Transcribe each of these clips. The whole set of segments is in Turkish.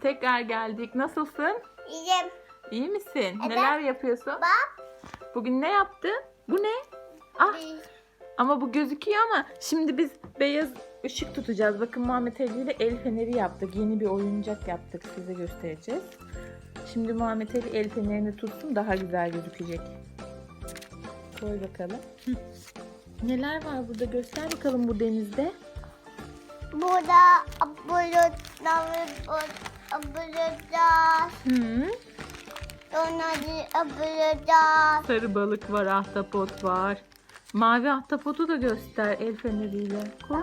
tekrar geldik. Nasılsın? İyiyim. İyi misin? Evet. Neler yapıyorsun? Bak. Bugün ne yaptın? Bu ne? Ah ama bu gözüküyor ama şimdi biz beyaz ışık tutacağız. Bakın Muhammed Ali ile el feneri yaptık. Yeni bir oyuncak yaptık. Size göstereceğiz. Şimdi Muhammed Ali el fenerini tutsun daha güzel gözükecek. Koy bakalım. Neler var burada? Göster bakalım bu denizde. Burada bulutlar, bulutlar, Hı. onları bulutlar. Sarı balık var, ahtapot var. Mavi ahtapotu da göster el feneriyle. Koy,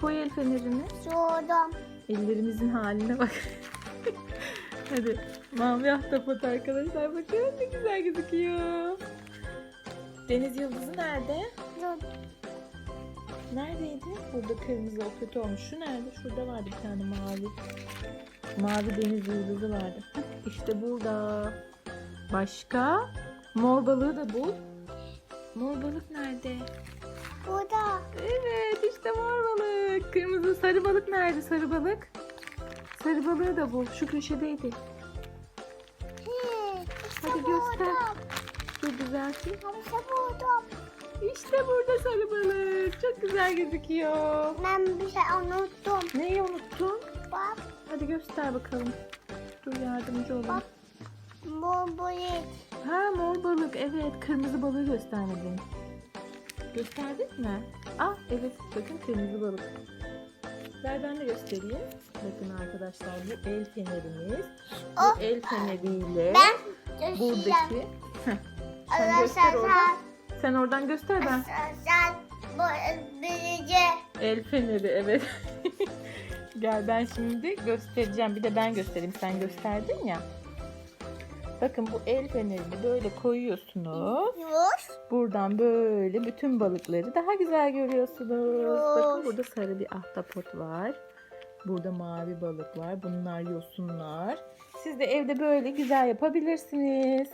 koy el fenerini. Şurada. Ellerimizin haline bak. Hadi mavi ahtapot arkadaşlar bakın ne güzel gözüküyor. Deniz yıldızı nerede? Neredeydi? Burada kırmızı o kötü olmuş. Şu nerede? Şurada vardı bir tane mavi. Mavi deniz yıldızı vardı. İşte burada. Başka? Mor balığı da bul. Mor balık nerede? Burada. Evet işte mor balık. Kırmızı sarı balık nerede sarı balık? Sarı balığı da bul. Şu köşedeydi. Hey, işte Hadi göster. burada. Dur düzelteyim. İşte burada. İşte burada sarı balık. Çok güzel gözüküyor. Ben bir şey unuttum. Neyi unuttun? Bak. Hadi göster bakalım. Dur yardımcı olayım. Bak. Bu bulut. Ha mor balık. Evet. Kırmızı balığı göstermedin. Gösterdin mi? Ah evet. Bakın kırmızı balık. Ver ben de göstereyim. Bakın arkadaşlar bu el fenerimiz. Bu Oh. el feneriyle Ben buradaki. Sen göster oradan. Sen oradan göster ben. sen bu birinci. El feneri evet. Gel ben şimdi göstereceğim. Bir de ben göstereyim. Sen gösterdin ya. Bakın bu el fenerini böyle koyuyorsunuz. Yüz. Buradan böyle bütün balıkları daha güzel görüyorsunuz. Bakın Of. burada sarı bir ahtapot var. Burada mavi balık var. Bunlar yosunlar. Siz de evde böyle güzel yapabilirsiniz.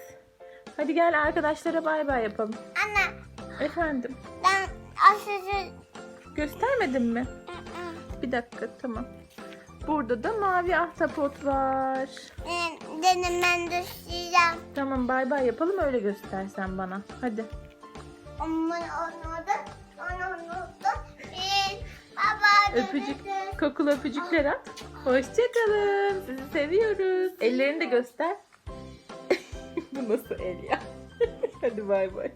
Hadi gel arkadaşlara bay bay yapalım. Anne Efendim ben aşırı göstermedim mi? Bir dakika tamam. Burada da mavi ahtapot var. Dedim ben düşeceğim. Tamam bay bay yapalım öyle göstersen bana. Hadi. Onu unuttum. Onu unuttum. Bir baba Öpücük, kokulu öpücükler at. Hoşçakalın. Sizi seviyoruz. Ellerini de göster. Bu nasıl el ya? Hadi bay bay.